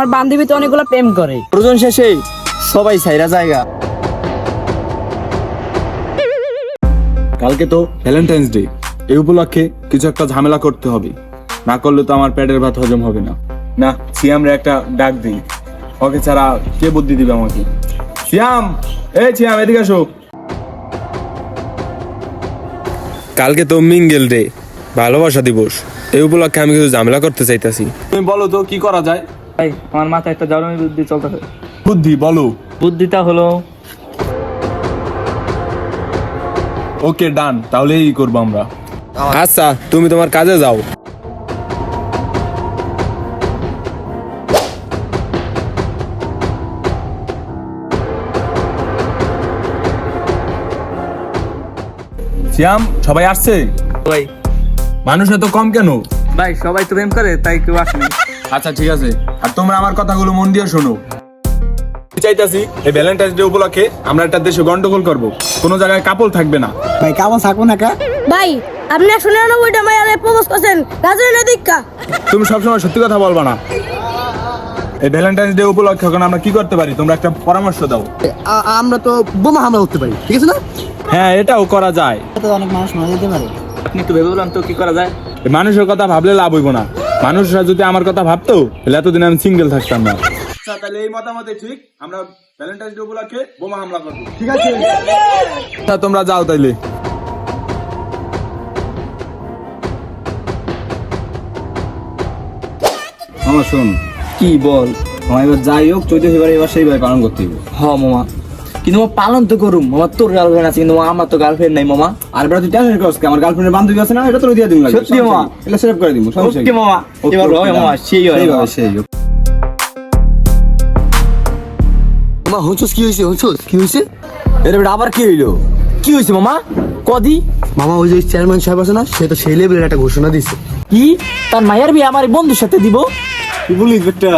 আমার বান্ধবী তো অনেকগুলো প্রেম করে। প্রয়োজন শেষে সবাই সাইরা জায়গা। কালকে তো ভ্যালেন্টাইন্স ডে। এই উপলক্ষে কিছু একটা ঝামেলা করতে হবে। না করলে তো আমার পেটের ভাত হজম হবে না। না সিয়ামরে একটা ডাক দিই। ওকে ছাড়া কে বুদ্ধি দিবে আমাকে? সিয়াম! এই সিয়াম এদিকে আসো। কালকে তো মিঙ্গেল ডে ভালোবাসা দিবস। এই উপলক্ষে আমি কিছু ঝামেলা করতে চাইতাছি। তুমি বলো তো কি করা যায়? ভাই আমার মাথায় একটা জরুরি বুদ্ধি চলতেছে। বুদ্ধি বলো। বুদ্ধিটা হলো ওকে ডান। তাহলে এই করব আমরা। আচ্ছা তুমি তোমার কাজে যাও। সিয়াম সবাই আসছে? ভাই। মানুষ এত কম কেন? ভাই সবাই তো প্রেম করে তাই কেউ আসেনি আচ্ছা ঠিক আছে। আর তোমরা আমার কথাগুলো মন দিয়ে শোনো। চাইতাছি এই ভ্যালেন্টাইন্স ডে উপলক্ষে আমরা একটা দেশে গন্ডগোল করব। কোনো জায়গায় কাপল থাকবে না। ভাই কেমন থাকব না কা? ভাই আপনি একশো নিরানব্বইটা মাইয়ারে প্রপোজ করছেন। রাজনীতি দীক্ষা তুমি সবসময় সত্যি কথা বলবা না। এই ভ্যালেন্টাইন্স ডে উপলক্ষে এখন আমরা কি করতে পারি? তোমরা একটা পরামর্শ দাও। আমরা তো বোমা হামলা করতে পারি ঠিক আছে না? হ্যাঁ এটাও করা যায়। অনেক মানুষ মারা যেতে পারে। আপনি একটু ভেবে বলুন তো কি করা যায়? মানুষের কথা ভাবলে লাভ হইব না। মানুষরা যদি আমার কথা ভাবতো তাহলে এতদিন আমি সিঙ্গেল থাকতাম না। আচ্ছা তাহলে এই মতামতে ঠিক। আমরা ভ্যালেন্টাইন্স ডে উপলক্ষে বোমা হামলা করব। ঠিক আছে? আচ্ছা তোমরা যাও তাইলে। আমার শোন। কি বল? আমার এবার যাই হোক চৈত্র ফেব্রুয়ারি এবার সেইভাবে পালন করতে হবে হ মামা। কিন্তু আমার পালন তো করুম। আমার তোর গার্লফ্রেন্ড আছে কিন্তু আমার তো গার্লফ্রেন্ড নাই মামা। আর এবার তুই টেনশন করছ আমার গার্লফ্রেন্ডের বান্ধবী আছে না এটা তো দিয়ে দিন সত্যি মামা? এটা সেভ করে দিব সমস্যা ওকে মামা। এবার হয় মামা সেই হয় মামা। সেই হোক। মা হুঁচুস কি হয়েছে হুঁচুস কি হয়েছে এর বেটা আবার কি হইল? কি হয়েছে মামা? কদি? মামা ওই যে চেয়ারম্যান সাহেব আছে না সে তো সেই লেভেলের একটা ঘোষণা দিছে। কি? তার মায়ের বিয়ে আমার বন্ধুর সাথে দিব? কি বলিস বেটা।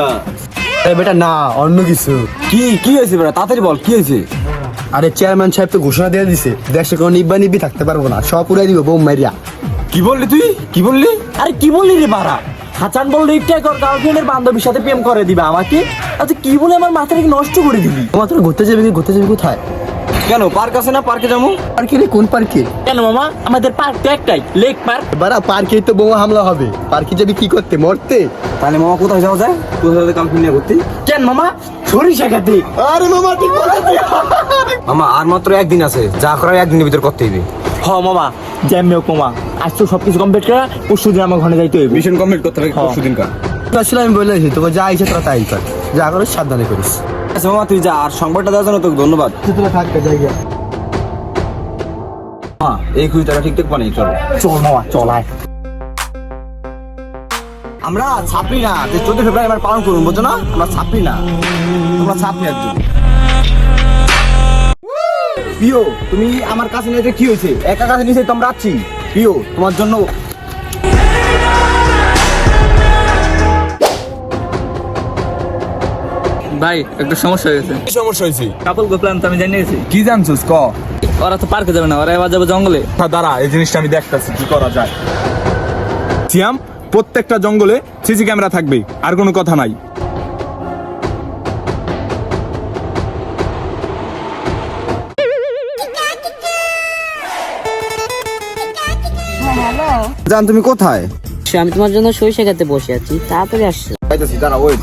বেটা না অন্য কিছু। কি কি হয়েছে বেটা? তাড়াতাড়ি বল কি হয়েছে? আরে চেয়ারম্যান সাহেব তো ঘোষণা দিয়ে দিছে দেশে কোনো নিব্বা নিব্বি থাকতে পারব না। সব উড়াই দিব বোম মারিয়া কি বললি তুই? কি বললি? আরে কি বললি রে বাড়া? হাসান বল ইটা কর গার্লফ্রেন্ডের বান্ধবীর সাথে প্রেম করে দিবে আমাকে। আচ্ছা কি বলে আমার মাথাটাকে নষ্ট করে দিবি তোমার তোর ঘুরতে যাবে কি ঘুরতে যাবে কোথায়? কেন পার্ক আছে না পার্কে যাব? পার্কে রে কোন পার্কে কেন মামা? আমাদের পার্ক তো একটাই লেক পার্ক বারা পার্কেই তো বোমা হামলা হবে। পার্কে যাবি কি করতে মরতে? তাহলে মামা কোথায় যাওয়া যায়? কোথায় নিয়ে ঘুরতে? কেন মামা? সরিষা খেতে। আরে মামা ঠিক বলেছিস মামা আর মাত্র একদিন আছে। যা করার একদিনের ভিতর করতে হইবে। হ মামা জ্যামে হোক মামা। আজ তো সবকিছু কমপ্লিট করে পরশু দিন আমার ঘরে যাইতে হইবে। মিশন কমপ্লিট করতে হবে পরশু দিন কার আসলে আমি বলে দিয়েছি তোকে যা ইচ্ছে তোরা তাই কর। যা করে সাবধানে করিস। আচ্ছা মামা তুই যা আর সংবাদটা দেওয়ার জন্য তোকে ধন্যবাদ। তোরা থাকতে জায়গা মা এই খুঁজি তারা ঠিকঠাক বানাই চলো। চল মামা চল আয়। আমরা ছাপড়ি না যে চোদ্দ ফেব্রুয়ারি আমরা পালন করুন বুঝছ না? আমরা ছাপড়ি না। তোমরা ছাপড়ি একজন। প্রিয় তুমি আমার কাছে নিয়ে কি হয়েছে? একা কাছে নিয়েছে তোমরা আছি। প্রিয় তোমার জন্য ভাই একটা সমস্যা হয়ে গেছে। কি সমস্যা হয়েছে? কাপল গোপ্লান তো আমি জানিয়েছি কি জানছিস ক? ওরা তো পার্কে যাবে না ওরা এবার যাবে জঙ্গলে। দাঁড়া এই জিনিসটা আমি দেখতাছি কি করা যায়। সিয়াম প্রত্যেকটা জঙ্গলে সিসি ক্যামেরা থাকবে আর কোনো কথা নাই। জান তুমি কোথায়? সে আমি তোমার জন্য সরিষা খেতে বসে আছি তাড়াতাড়ি আসছো। দাঁড়া ওয়েট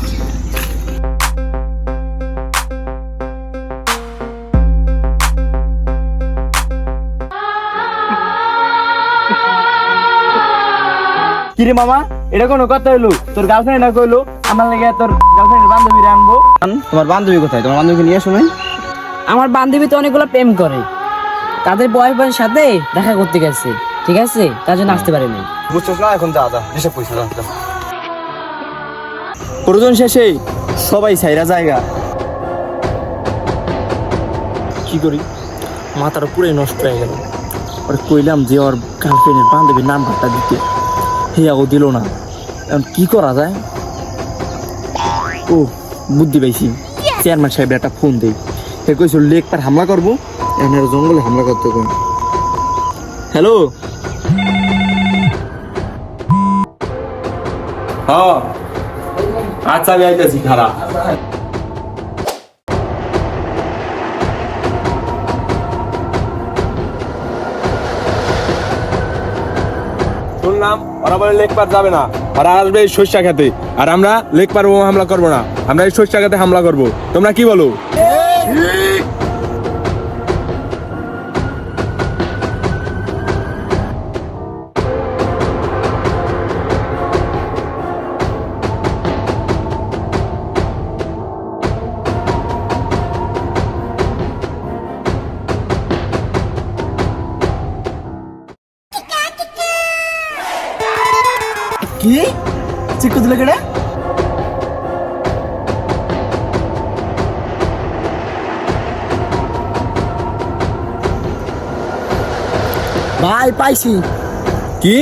কিরে মামা এটা কোনো কথা হইল? তোর গার্লফ্রেন্ড না কইলো আমার লাগে তোর গার্লফ্রেন্ডের বান্ধবী আনব। তোমার বান্ধবী কোথায়? তোমার বান্ধবীকে নিয়ে আসো নাই? আমার বান্ধবী তো অনেকগুলো প্রেম করে। তাদের বয়ফ্রেন্ডের সাথে দেখা করতে গেছে ঠিক আছে? তার জন্য আসতে পারেনি। বুঝছস না? এখন যা যা হিসাব পয়সা যা যা। প্রয়োজন শেষে সবাই সাইরা জায়গা কি করি? মাথাটা পুরাই নষ্ট হয়ে গেল। ওর কইলাম যে ওর গার্লফ্রেন্ডের বান্ধবীর নাম্বারটা দিতে। হিয়া ও দিল না। এখন কি করা যায়? ও বুদ্ধি পাইছি। চেয়ারম্যান সাহেবের একটা ফোন দেই। সে কইছিল লেক পার হামলা করব এখন জঙ্গলে হামলা করতে কোন হ্যালো হ্যাঁ আচ্ছা আমি আইতেছি খারাপ শুনলাম ওরা বলে লেকপার যাবে না। ওরা আসবে এই শস্যা খেতে। আর আমরা লেকপার হামলা করব না। আমরা এই শস্যা খেতে হামলা করব। তোমরা কি বলো? কি? চিকু দিলে কেটে ভাই পাইছি। কি?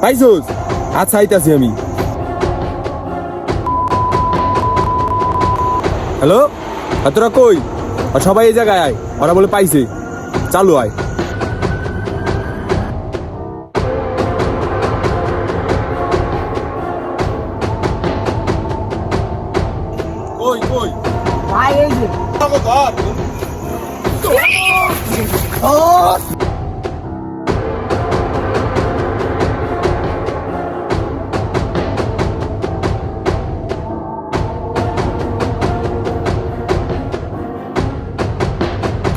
পাইছোস? আচ্ছা আইতাছি আমি। হ্যালো? আর তোরা কই? আর সবাই এই জায়গায় আয়। ওরা বলে পাইছে। চালু আয়। কই কই? ভাই এই যে।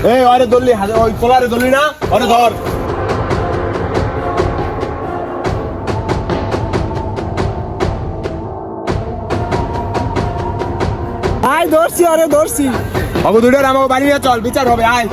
এই আরে হাতে- ওই কোলারে দললি না? আরে ধর। ধরছি আরে ধরছি। বাবু দুইটার আমাকে বাড়ি চল বিচার হবে আয়।